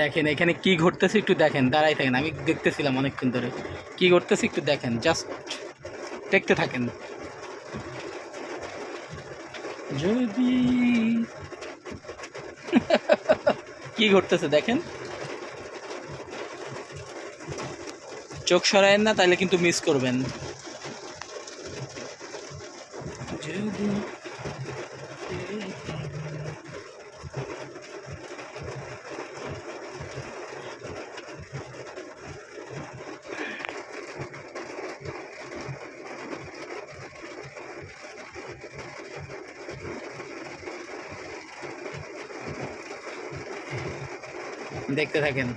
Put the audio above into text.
দেখেন, এখানে কি ঘটতেছে একটু দেখেন দাঁড়াই থাকেন, আমি দেখতেছিলাম অনেকক্ষণ ধরে। কি ঘটতেছে একটু দেখেন জাস্ট দেখতে থাকেন। যদি কি ঘটতেছে দেখেন। চোখ সরায়েন না, তাহলে কিন্তু মিস করবেন। যদি দেখতে থাকেন।